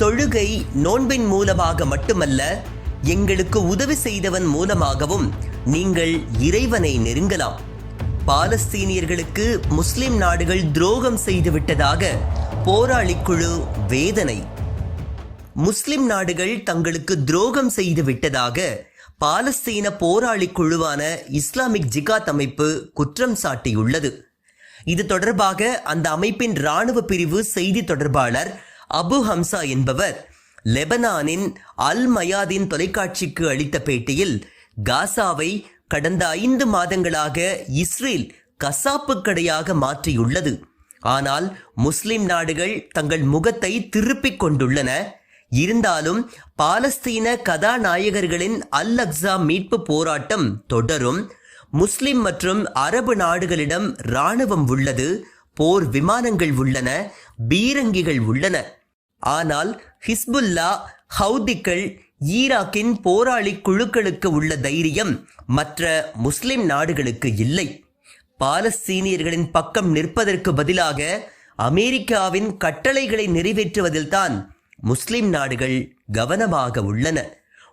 தொழுகை நோன்பின் மூலமாக மட்டுமல்ல எங்களுக்கு உதவி செய்தவன் மூலமாகவும் நீங்கள் இறைவனை நெருங்கலாம். பாலஸ்தீனியர்களுக்கு முஸ்லிம் நாடுகள் துரோகம் செய்துவிட்டதாக போராளி குழு வேதனை. முஸ்லிம் நாடுகள் தங்களுக்கு துரோகம் செய்து விட்டதாக பாலஸ்தீன போராளி குழுவான இஸ்லாமிக் ஜிகாத் அமைப்பு குற்றம் சாட்டியுள்ளது. இது தொடர்பாக அந்த அமைப்பின் இராணுவ பிரிவு செய்தி தொடர்பாளர் அபு ஹம்சா என்பவர் லெபனானின் அல் மயாதின் தொலைக்காட்சிக்கு அளித்த பேட்டியில் காசாவை கடந்த ஐந்து மாதங்களாக இஸ்ரேல் கசாப்பு கடையாக மாற்றியுள்ளது. ஆனால் முஸ்லிம் நாடுகள் தங்கள் முகத்தை திருப்பிக் கொண்டுள்ளன. இருந்தாலும் பாலஸ்தீன கதாநாயகர்களின் அல் அக்ஸா மீட்பு போராட்டம் தொடரும். முஸ்லிம் மற்றும் அரபு நாடுகளிடம் இராணுவம் உள்ளது போர் விமானங்கள் உள்ளன பீரங்கிகள் உள்ளன. ஆனால் ஹிஸ்புல்லா ஹவுதிக்கள் ஈராக்கின் போராளி குழுக்களுக்கு உள்ள தைரியம் மற்ற முஸ்லிம் நாடுகளுக்கு இல்லை. பாலஸ்தீனியர்களின் பக்கம் நிற்பதற்கு பதிலாக அமெரிக்காவின் கட்டளைகளை நிறைவேற்றுவதில்தான் முஸ்லிம் நாடுகள் கவனமாக உள்ளன.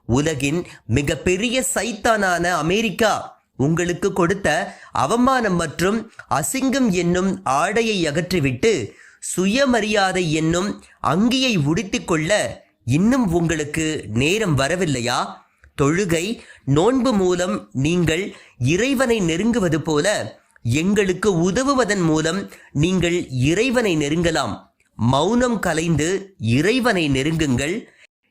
உலகின் மிகப்பெரிய சைத்தானான அமெரிக்கா உங்களுக்கு கொடுத்த அவமானம் மற்றும் அசிங்கம் என்னும் ஆடையை அகற்றிவிட்டு சுயமரியாதை என்னும் அங்கியை உடுத்திக் கொள்ள இன்னும் உங்களுக்கு நேரம் வரவில்லையா? தொழுகை நோன்பு மூலம் நீங்கள் இறைவனை நெருங்குவது போல எங்களுக்கு உதவுவதன் மூலம் நீங்கள் இறைவனை நெருங்கலாம். மௌனம் கலைந்து இறைவனை நெருங்குங்கள்.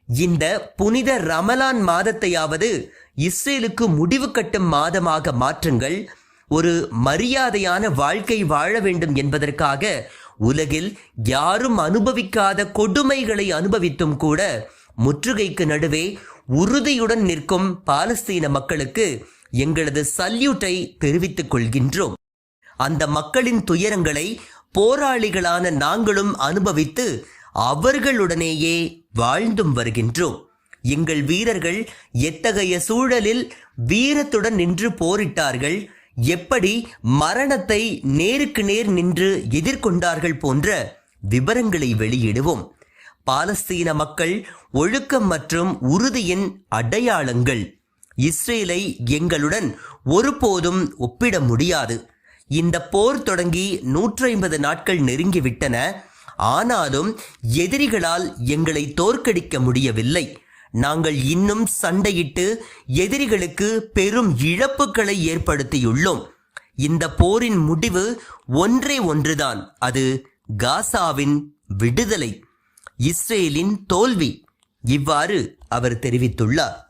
இந்த புனித ரமலான் மாதத்தையாவது இஸ்ரேலுக்கு முடிவு கட்டும் மாதமாக மாற்றுங்கள். ஒரு மரியாதையான வாழ்க்கை வாழ வேண்டும் என்பதற்காக உலகில் யாரும் அனுபவிக்காத கொடுமைகளை அனுபவித்தும் கூட முற்றுகைக்கு நடுவே உறுதியுடன் நிற்கும் பாலஸ்தீன மக்களுக்கு எங்களது சல்யூட்டை தெரிவித்துக் கொள்கின்றோம். அந்த மக்களின் துயரங்களை போராளிகளான நாங்களும் அனுபவித்து அவர்களுடனேயே வாழ்ந்தும் வருகின்றோம். எங்கள் வீரர்கள் எத்தகைய சூழலில் வீரத்துடன் நின்று போரிட்டார்கள்? எப்படி மரணத்தை நேருக்கு நேர் நின்று எதிர்கொண்டார்கள் போன்ற விவரங்களை வெளியிடுவோம். பாலஸ்தீன மக்கள் ஒழுக்கம் மற்றும் உறுதியின் அடையாளங்கள் இஸ்ரேலை எங்களுடன் ஒருபோதும் ஒப்பிட முடியாது. இந்த போர் தொடங்கி நூற்றி ஐம்பது நாட்கள் நெருங்கிவிட்டன. ஆனாலும் எதிரிகளால் எங்களை தோற்கடிக்க முடியவில்லை. நாங்கள் இன்னும் சண்டையிட்டு எதிரிகளுக்கு பெரும் இழப்புகளை ஏற்படுத்தியுள்ளோம். இந்த போரின் முடிவு ஒன்றே ஒன்றுதான். அது காசாவின் விடுதலை. இஸ்ரேலின் தோல்வி. இவ்வாறு அவர் தெரிவித்துள்ளார்.